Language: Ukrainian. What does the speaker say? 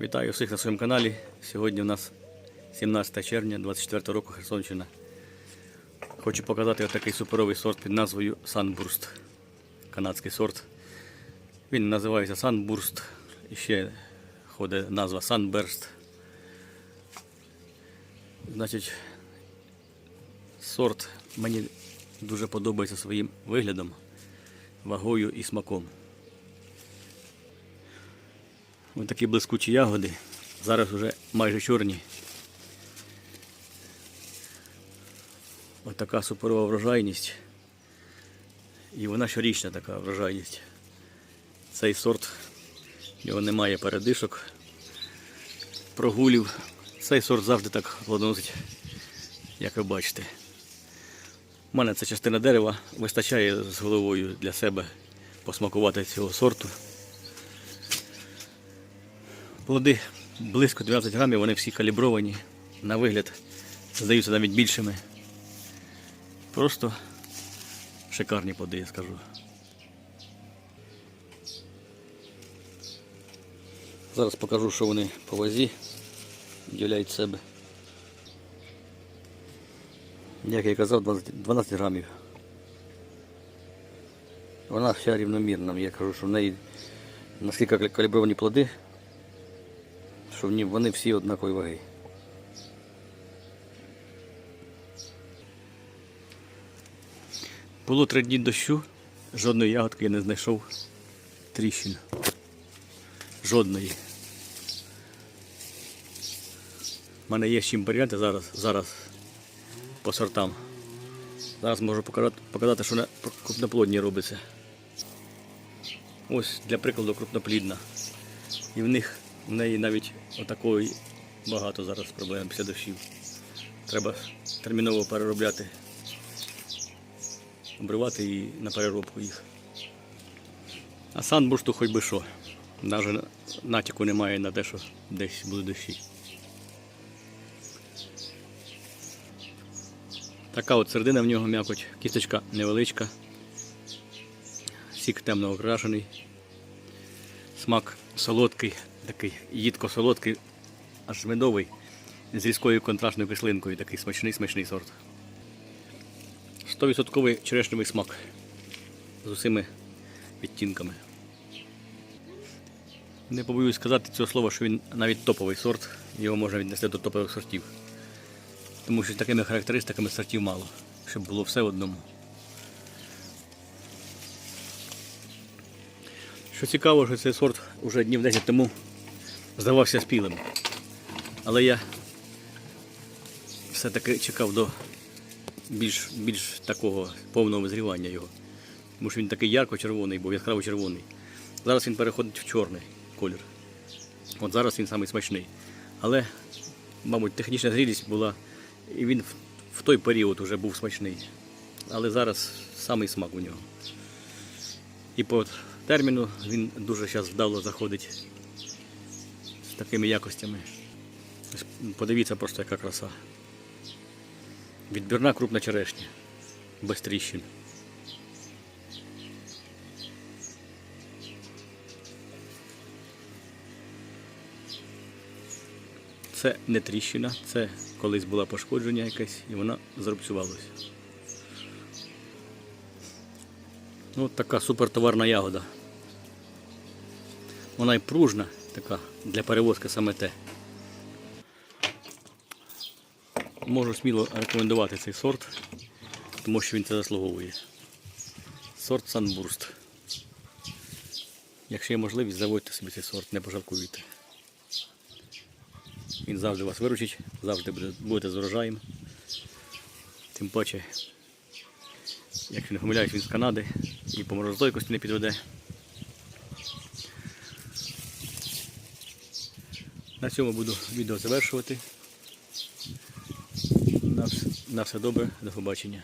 Вітаю всіх на своєму каналі. Сьогодні у нас 17 червня 24 року Херсонщина. Хочу показати отакий суперовий сорт під назвою Sunburst. Канадський сорт. Він називається. І ще ходить назва Sunburst. Значить, сорт мені дуже подобається своїм виглядом, вагою і смаком. Ось такі блискучі ягоди. Зараз вже майже чорні. Ось така суперова врожайність. І вона щорічна така врожайність. Цей сорт, в нього немає передишок, прогулів. Цей сорт завжди так плодоносить, як ви бачите. У мене ця частина дерева вистачає з головою для себе посмакувати цього сорту. Плоди близько 12 грамів, вони всі калібровані. На вигляд здаються навіть більшими. Просто шикарні плоди, я скажу. Зараз покажу, що вони по вазі являють себе. Як я казав, 12, 12 грамів. Вона вся рівномірна. Я кажу, що в неї наскільки калібровані плоди, що вони всі однакової ваги. Було три дні дощу, жодної ягодки я не знайшов тріщин. Жодної. У мене є з чим порівняти зараз, зараз по сортам. Зараз можу показати, показати що на крупноплодні робиться. Ось для прикладу крупноплідна. І в них в неї навіть отакої багато зараз проблем після дощів. Треба терміново переробляти, обривати і на переробку їх. А санбурсту хоч би що. Навіть натяку немає на те, що десь будуть дощі. Така от середина в нього м'якоть, кісточка невеличка, сік темно окрашений, смак солодкий, такий їдко-солодкий, аж медовий, з різкою контрастною кислинкою, такий смачний смачний сорт. 100% черешневий смак з усіми відтінками. Не побоюсь сказати цього слова, що він навіть топовий сорт, його можна віднести до топових сортів. Тому що з такими характеристиками сортів мало, щоб було все в одному. Що цікаво, що цей сорт вже днів 10 тому здавався спілим. Але я все-таки чекав до більш, більш такого повного визрівання його. Тому що він такий ярко-червоний, був яскраво червоний. Зараз він переходить в чорний колір. От зараз він самий смачний. Але, мабуть, технічна зрілість була, і він в, той період вже був смачний. Але зараз самий смак у нього. І по терміну він дуже зараз вдало заходить такими якостями. Подивіться просто, яка краса. Відбірна крупна черешня. Без тріщин. Це не тріщина, це колись було пошкодження якесь і вона зарубцювалася. Ну, от така супертоварна ягода. Вона і пружна, така для перевозки саме те. Можу сміло рекомендувати цей сорт, тому що він це заслуговує. Сорт Sunburst. Якщо є можливість, заводьте собі цей сорт, не пожалкуйте. Він завжди вас виручить, завжди будете з урожаєм. Тим паче, якщо не помиляюсь, він з Канади і по морозостойкості не підведе. На цьому буду відео завершувати. На все добре, до побачення.